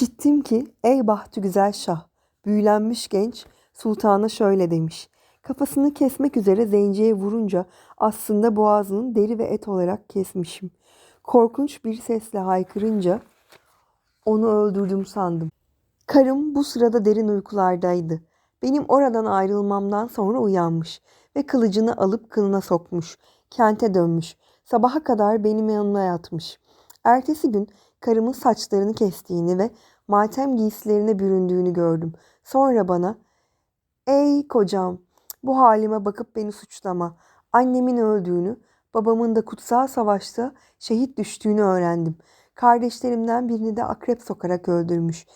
İşittim ki ey bahtı güzel şah, büyülenmiş genç sultana şöyle demiş. Kafasını kesmek üzere zenciye vurunca aslında boğazını deri ve et olarak kesmişim. Korkunç bir sesle haykırınca onu öldürdüm sandım. Karım bu sırada derin uykulardaydı. Benim oradan ayrılmamdan sonra uyanmış ve kılıcını alıp kınına sokmuş. Kente dönmüş. Sabaha kadar benim yanımda yatmış. Ertesi gün karımın saçlarını kestiğini ve matem giysilerine büründüğünü gördüm. Sonra bana Ey kocam bu halime bakıp beni suçlama. Annemin öldüğünü, babamın da kutsal savaşta şehit düştüğünü öğrendim. Kardeşlerimden birini de akrep sokarak öldürmüş.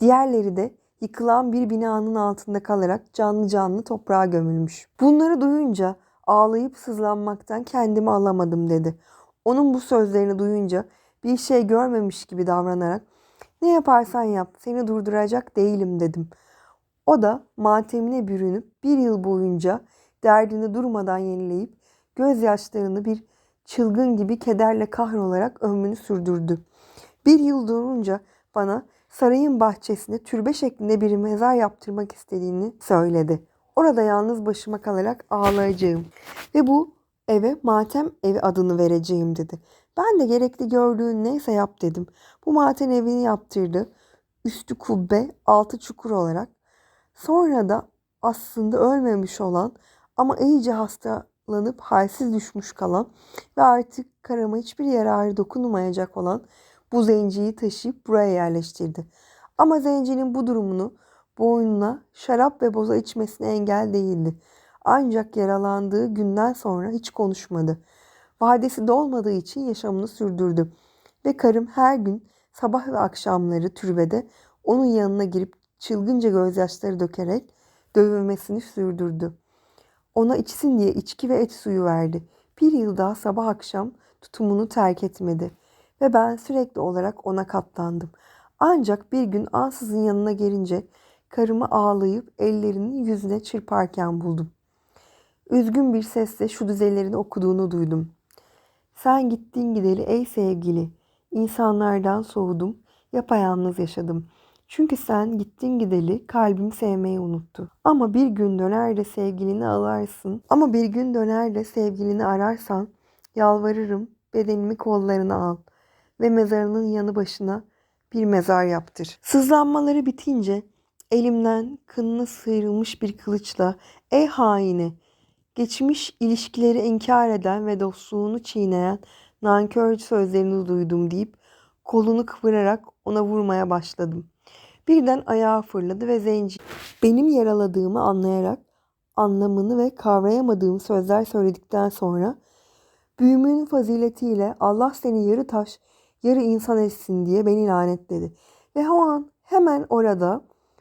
Diğerleri de yıkılan bir binanın altında kalarak canlı canlı toprağa gömülmüş. Bunları duyunca ağlayıp sızlanmaktan kendimi alamadım dedi. Onun bu sözlerini duyunca bir şey görmemiş gibi davranarak ne yaparsan yap seni durduracak değilim dedim. O da matemine bürünüp bir yıl boyunca derdini durmadan yenileyip gözyaşlarını bir çılgın gibi kederle kahrolarak ömrünü sürdürdü. Bir yıl durunca bana sarayın bahçesinde türbe şeklinde bir mezar yaptırmak istediğini söyledi. Orada yalnız başıma kalarak ağlayacağım ve bu eve matem evi adını vereceğim dedi. Ben de gerekli gördüğün neyse yap dedim. Bu matem evini yaptırdı. Üstü kubbe, altı çukur olarak. Sonra da aslında ölmemiş olan ama iyice hastalanıp halsiz düşmüş kalan ve artık karama hiçbir yararı dokunmayacak olan bu zenciyi taşıyıp buraya yerleştirdi. Ama zencinin bu durumunu boynuna şarap ve boza içmesine engel değildi. Ancak yaralandığı günden sonra hiç konuşmadı. Vadesi dolmadığı için yaşamını sürdürdü. Ve karım her gün sabah ve akşamları türbede onun yanına girip çılgınca gözyaşları dökerek dövülmesini sürdürdü. Ona içsin diye içki ve et suyu verdi. Bir yıl daha sabah akşam tutumunu terk etmedi ve ben sürekli olarak ona katlandım. Ancak bir gün ansızın yanına gelince karımı ağlayıp ellerinin yüzüne çırparken buldum. Üzgün bir sesle şu düzelerini okuduğunu duydum. Sen gittin gideli ey sevgili, insanlardan soğudum, yapayalnız yaşadım. Çünkü sen gittin gideli kalbim sevmeyi unuttu. Ama bir gün döner de sevgilini ararsın. Ama bir gün döner de sevgilini ararsan yalvarırım bedenimi kollarına al ve mezarının yanı başına bir mezar yaptır. Sızlanmaları bitince elimden kınına sıyrılmış bir kılıçla ey haine geçmiş ilişkileri inkar eden ve dostluğunu çiğneyen nankör sözlerini duydum deyip kolunu kıvırarak ona vurmaya başladım. Birden ayağa fırladı ve zenci benim yaraladığımı anlayarak anlamını ve kavrayamadığım sözler söyledikten sonra büyümün faziletiyle Allah seni yarı taş, yarı insan etsin diye beni lanetledi. Ve o an hemen orada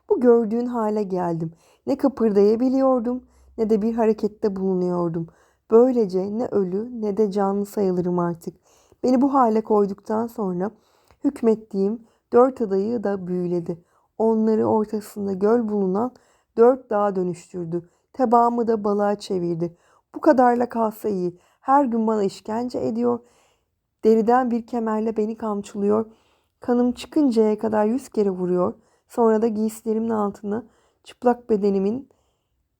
bu gördüğün hale geldim. Ne kıpırdayabiliyordum ne de bir harekette bulunuyordum. Böylece ne ölü ne de canlı sayılırım artık. Beni bu hale koyduktan sonra hükmettiğim dört adayı da büyüledi. Onları ortasında göl bulunan dört dağa dönüştürdü. Tebaamı da balığa çevirdi. Bu kadarla kalsa iyi. Her gün bana işkence ediyor. Deriden bir kemerle beni kamçılıyor. Kanım çıkıncaya kadar yüz kere vuruyor. Sonra da giysilerimin altına çıplak bedenimin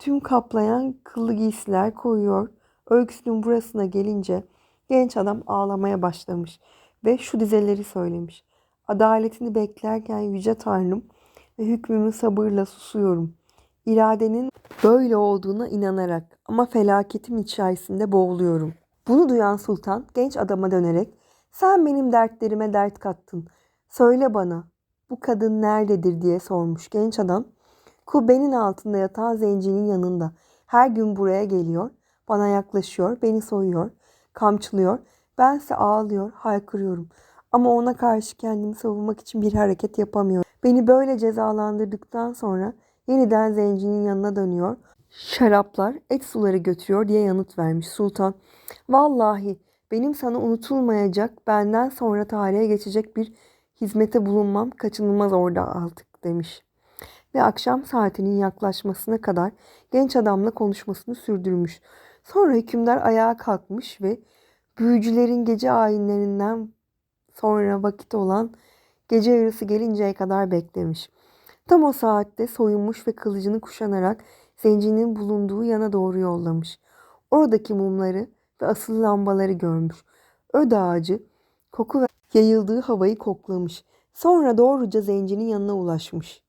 tüm kaplayan kıllı giysiler koyuyor. Öyküsünün burasına gelince genç adam ağlamaya başlamış ve şu dizeleri söylemiş. Adaletini beklerken yüce Tanrım ve hükmümü sabırla susuyorum. İradenin böyle olduğuna inanarak ama felaketin içerisinde boğuluyorum. Bunu duyan sultan genç adama dönerek sen benim dertlerime dert kattın. Söyle bana bu kadın nerededir diye sormuş genç adam. Kubbenin altında yatan zencinin yanında. Her gün buraya geliyor, bana yaklaşıyor, beni soyuyor, kamçılıyor. Bense ağlıyor, haykırıyorum. Ama ona karşı kendimi savunmak için bir hareket yapamıyorum. Beni böyle cezalandırdıktan sonra yeniden zencinin yanına dönüyor. Şaraplar, et suları götürüyor diye yanıt vermiş sultan. Vallahi benim sana unutulmayacak, benden sonra tarihe geçecek bir hizmete bulunmam kaçınılmaz orada artık demiş. Ve akşam saatinin yaklaşmasına kadar genç adamla konuşmasını sürdürmüş. Sonra hükümdar ayağa kalkmış ve büyücülerin gece ayinlerinden sonra vakit olan Gece yarısı gelinceye kadar beklemiş. Tam o saatte soyunmuş ve kılıcını kuşanarak zencinin bulunduğu yana doğru yollamış. Oradaki mumları ve asılı lambaları görmüş. Öd ağacı koku ve yayıldığı havayı koklamış. Sonra doğruca zencinin yanına ulaşmış.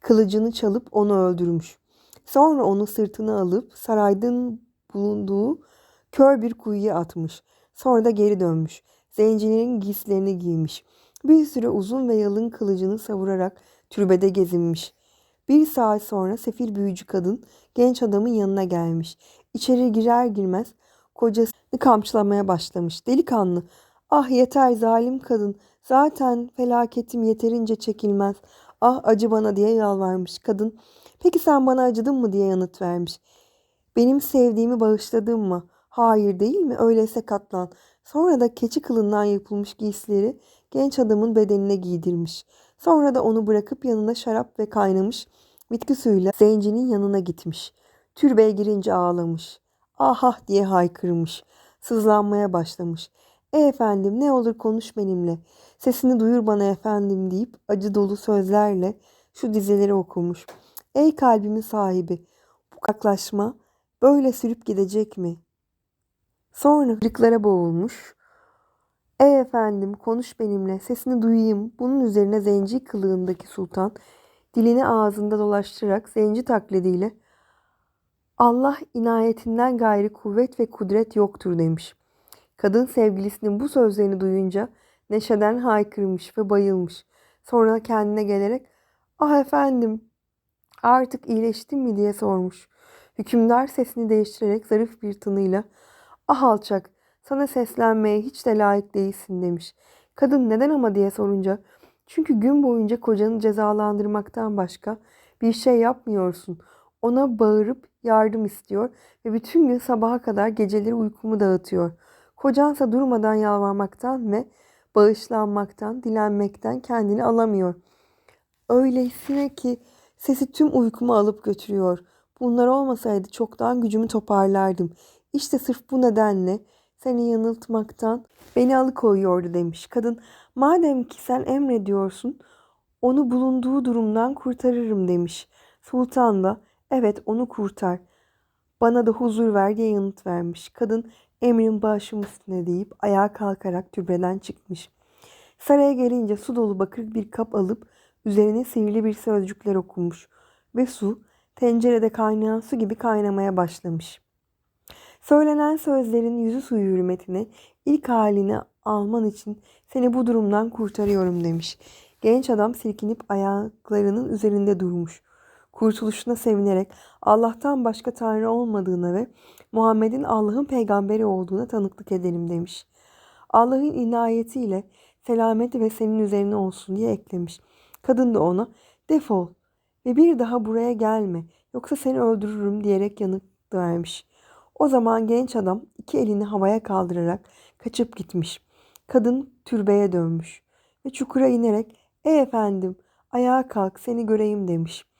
Kılıcını çalıp onu öldürmüş. Sonra onu sırtına alıp saraydan bulunduğu kör bir kuyuya atmış. Sonra da geri dönmüş. Zencinin giysilerini giymiş. Bir süre uzun ve yalın kılıcını savurarak türbede gezinmiş. Bir saat sonra sefil büyücü kadın genç adamın yanına gelmiş. İçeri girer girmez kocasını kamçılamaya başlamış. Delikanlı, ah yeter zalim kadın, zaten felaketim yeterince çekilmez. Ah acı bana diye yalvarmış kadın. Peki sen bana acıdın mı diye yanıt vermiş. Benim sevdiğimi bağışladın mı? Hayır değil mi? Öyleyse katlan. Sonra da keçi kılından yapılmış giysileri genç adamın bedenine giydirmiş. Sonra da onu bırakıp yanına şarap ve kaynamış bitki suyuyla zencinin yanına gitmiş. Türbeye girince ağlamış. Ahah diye haykırmış. Sızlanmaya başlamış. E efendim ne olur konuş benimle. Sesini duyur bana efendim deyip acı dolu sözlerle şu dizeleri okumuş. Ey kalbimin sahibi bu yaklaşma böyle sürüp gidecek mi? Sonra hırıklara boğulmuş. Ey efendim konuş benimle sesini duyayım. Bunun üzerine zenci kılığındaki sultan dilini ağzında dolaştırarak zenci taklidiyle Allah inayetinden gayri kuvvet ve kudret yoktur demiş. Kadın sevgilisinin bu sözlerini duyunca neşeden haykırmış ve bayılmış. Sonra kendine gelerek ah efendim artık iyileştin mi diye sormuş. Hükümdar sesini değiştirerek zarif bir tınıyla ah alçak sana seslenmeye hiç de layık değilsin demiş. Kadın neden ama diye sorunca çünkü gün boyunca kocanı cezalandırmaktan başka bir şey yapmıyorsun. Ona bağırıp yardım istiyor ve bütün gün sabaha kadar geceleri uykumu dağıtıyor. Kocansa durmadan yalvarmaktan ve bağışlanmaktan, dilenmekten kendini alamıyor. Öylesine ki sesi tüm uykumu alıp götürüyor. Bunlar olmasaydı çoktan gücümü toparlardım. İşte sırf bu nedenle seni yanıltmaktan beni alıkoyuyordu demiş. Kadın madem ki sen emrediyorsun onu bulunduğu durumdan kurtarırım demiş. Sultan da evet onu kurtar. Bana da huzur ver diye yanıt vermiş. Kadın emrin başım üstüne deyip ayağa kalkarak türbeden çıkmış. Saraya gelince su dolu bakır bir kap alıp üzerine sihirli bir sözcükler okumuş ve su tencerede kaynayan su gibi kaynamaya başlamış. Söylenen sözlerin yüzü suyu hürmetine ilk halini alman için seni bu durumdan kurtarıyorum demiş. Genç adam silkinip ayaklarının üzerinde durmuş. Kurtuluşuna sevinerek Allah'tan başka Tanrı olmadığına ve Muhammed'in Allah'ın peygamberi olduğuna tanıklık edelim demiş. Allah'ın inayetiyle selameti ve senin üzerine olsun diye eklemiş. Kadın da ona defol ve bir daha buraya gelme yoksa seni öldürürüm diyerek yanıt vermiş. O zaman genç adam iki elini havaya kaldırarak kaçıp gitmiş. Kadın türbeye dönmüş ve çukura inerek ''Ey efendim ayağa kalk seni göreyim.'' demiş.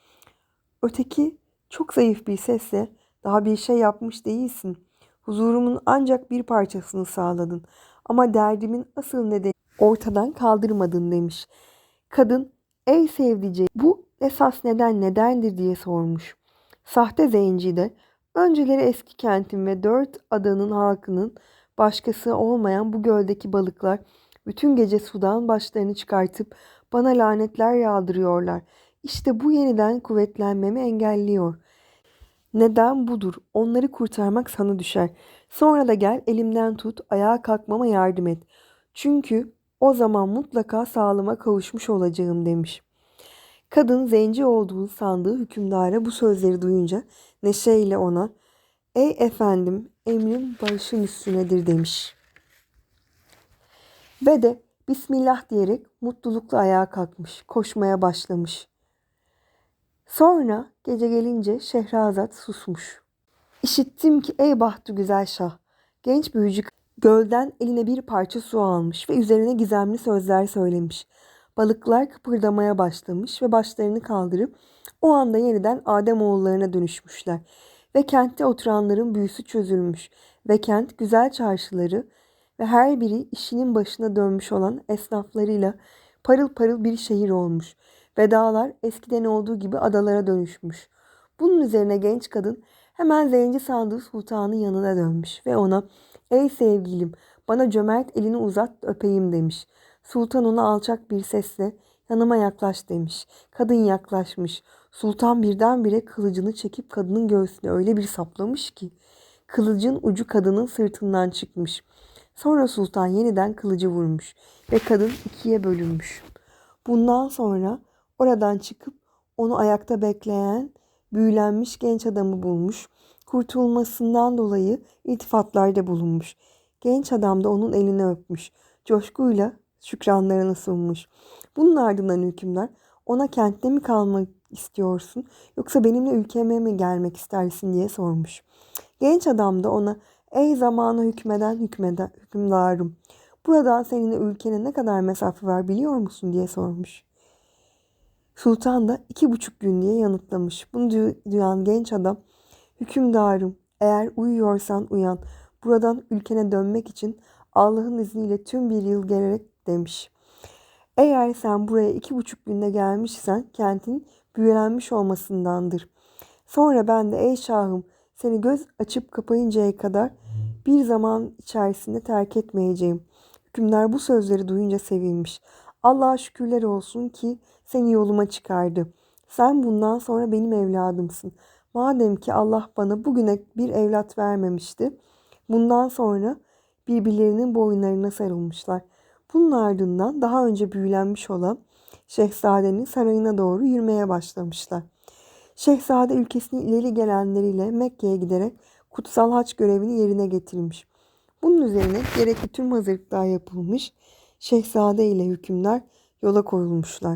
Öteki çok zayıf bir sesle ''Daha bir şey yapmış değilsin. Huzurumun ancak bir parçasını sağladın ama derdimin asıl nedeni ortadan kaldırmadın.'' demiş. Kadın ''Ey sevdiceğim bu esas neden nedendir?'' diye sormuş. Sahte zenci de Önceleri eski kentin ve dört adanın halkının başkası olmayan bu göldeki balıklar bütün gece sudan başlarını çıkartıp bana lanetler yağdırıyorlar. İşte bu yeniden kuvvetlenmemi engelliyor. Neden budur? Onları kurtarmak sana düşer. Sonra da gel elimden tut, ayağa kalkmama yardım et. Çünkü o zaman mutlaka sağlığıma kavuşmuş olacağım demiş. Kadın zenci olduğunu sandığı hükümdara bu sözleri duyunca neşeyle ona ''Ey efendim emrim barışın üstünedir.'' demiş. Ve de Bismillah diyerek mutlulukla ayağa kalkmış, koşmaya başlamış. Sonra gece gelince Şehrazat susmuş. İşittim ki ey bahtı güzel şah, genç büyücü gölden eline bir parça su almış ve üzerine gizemli sözler söylemiş. Balıklar kıpırdamaya başlamış ve başlarını kaldırıp o anda yeniden Adem oğullarına dönüşmüşler. Ve kentte oturanların büyüsü çözülmüş ve kent güzel çarşıları ve her biri işinin başına dönmüş olan esnaflarıyla Parıl parıl bir şehir olmuş. Ve dağlar eskiden olduğu gibi adalara dönüşmüş. Bunun üzerine genç kadın hemen zenci sandığı sultanın yanına dönmüş ve ona ''Ey sevgilim bana cömert elini uzat öpeyim.'' demiş. Sultan ona alçak bir sesle yanıma yaklaş demiş. Kadın yaklaşmış. Sultan birdenbire kılıcını çekip kadının göğsüne öyle bir saplamış ki kılıcın ucu kadının sırtından çıkmış. Sonra sultan yeniden kılıcı vurmuş ve kadın ikiye bölünmüş. Bundan sonra oradan çıkıp onu ayakta bekleyen büyülenmiş genç adamı bulmuş. Kurtulmasından dolayı iltifatlarda bulunmuş. Genç adam da onun elini öpmüş. Coşkuyla şükranlarını sunmuş. Bunun ardından hükümdar ona kentte mi kalmak istiyorsun yoksa benimle ülkeme mi gelmek istersin diye sormuş. Genç adam da ona ey zamanı hükmeden hükmeden hükümdarım buradan seninle ülkene ne kadar mesafe var biliyor musun diye sormuş. Sultan da iki buçuk gün diye yanıtlamış. Bunu duyan genç adam hükümdarım eğer uyuyorsan uyan buradan ülkene dönmek için Allah'ın izniyle tüm bir yıl gerek demiş. Eğer sen buraya iki buçuk günde gelmişsen kentin büyülenmiş olmasındandır. Sonra ben de ey şahım seni göz açıp kapayıncaya kadar bir zaman içerisinde terk etmeyeceğim. Hükümdar bu sözleri duyunca sevinmiş. Allah'a şükürler olsun ki seni yoluma çıkardı. Sen bundan sonra benim evladımsın. Madem ki Allah bana bugüne bir evlat vermemişti, bundan sonra birbirlerinin boyunlarına sarılmışlar. Bunun ardından daha önce büyülenmiş olan şehzadenin sarayına doğru yürümeye başlamışlar. Şehzade ülkesinin ileri gelenleriyle Mekke'ye giderek kutsal haç görevini yerine getirmiş. Bunun üzerine gerekli tüm hazırlıklar yapılmış. Şehzade ile hükümler yola koyulmuşlar.